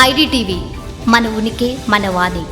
IDTV మన ఉనికి మన వాణి.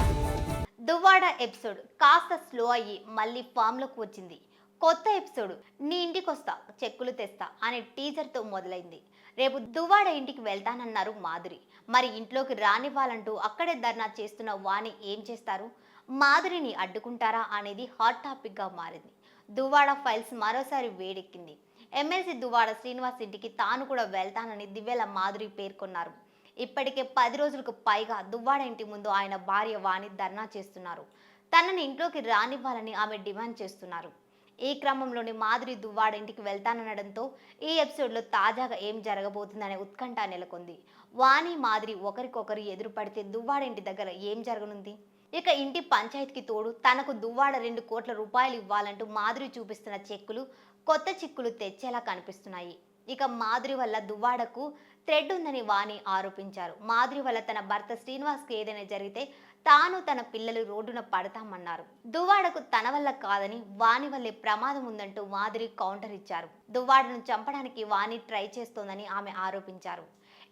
దువ్వాడ ఎపిసోడ్ కాస్త స్లో అయ్యి మళ్ళీ ఫామ్లోకి వచ్చింది. కొత్త ఎపిసోడ్ నీ ఇంటికి వస్తా చెక్కులు తెస్తా అనే టీజర్తో మొదలైంది. రేపు దువ్వాడ ఇంటికి వెళ్తానన్నారు మాధురి. మరి ఇంట్లోకి రానివ్వాలంటూ అక్కడే ధర్నా చేస్తున్న వాణి ఏం చేస్తారు? మాధురిని అడ్డుకుంటారా అనేది హాట్ టాపిక్గా మారింది. దువ్వాడ ఫైల్స్ మరోసారి వేడెక్కింది. ఎమ్మెల్సీ దువ్వాడ శ్రీనివాస్ ఇంటికి తాను కూడా వెళ్తానని దివ్యల మాధురి పేర్కొన్నారు. ఇప్పటికే పది రోజులకు పైగా దువ్వాడ ఇంటి ముందు ఆయన భార్య వాణి ధర్నా చేస్తున్నారు. తనని ఇంట్లోకి రానివ్వాలని ఆమె డిమాండ్ చేస్తున్నారు. ఈ క్రమంలోని మాధురి దువ్వాడ ఇంటికి వెళ్తాననడంతో ఈ ఎపిసోడ్లో తాజాగా ఏం జరగబోతుందనే ఉత్కంఠ నెలకొంది. వాణి మాధురి ఒకరికొకరు ఎదురు పడితే దువ్వాడ ఇంటి దగ్గర ఏం జరగనుంది? ఇక ఇంటి పంచాయతీకి తోడు తనకు దువ్వాడ రెండు కోట్ల రూపాయలు ఇవ్వాలంటూ మాధురి చూపిస్తున్న చెక్కులు కొత్త చిక్కులు తెచ్చేలా కనిపిస్తున్నాయి. ఇక మాధురి వల్ల దువ్వాడకు థ్రెడ్ ఉందని వాణి ఆరోపించారు. మాధురి వల్ల తన భర్త శ్రీనివాస్కి ఏదైనా జరిగితే తాను తన పిల్లలు రోడ్డున పడతామన్నారు. దువ్వాడకు తన వల్ల కాదని వాణి వల్లే ప్రమాదం ఉందంటూ మాధురి కౌంటర్ ఇచ్చారు. దువ్వాడను చంపడానికి వాణి ట్రై చేస్తోందని ఆమె ఆరోపించారు.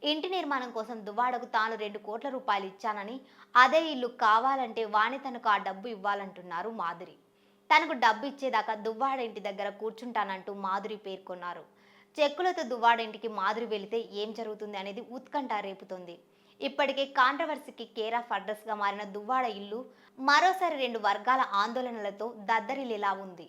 ఇంటి నిర్మాణం కోసం దువ్వాడకు తాను రెండు కోట్ల రూపాయలు ఇచ్చానని అదే ఇల్లు కావాలంటే వాణి తనకు ఆ డబ్బు ఇవ్వాలంటున్నారు మాధురి. తనకు డబ్బు ఇచ్చేదాకా దువ్వాడ ఇంటి దగ్గర కూర్చుంటానంటూ మాధురి పేర్కొన్నారు. చెక్కులతో దువ్వాడ ఇంటికి మాధురి వెళితే ఏం జరుగుతుంది అనేది ఉత్కంఠ రేపుతోంది. ఇప్పటికే కాంట్రవర్సీకి కేర్ ఆఫ్ అడ్రస్గా మారిన దువ్వాడ ఇల్లు మరోసారి రెండు వర్గాల ఆందోళనలతో దద్దరిలేలా ఉంది.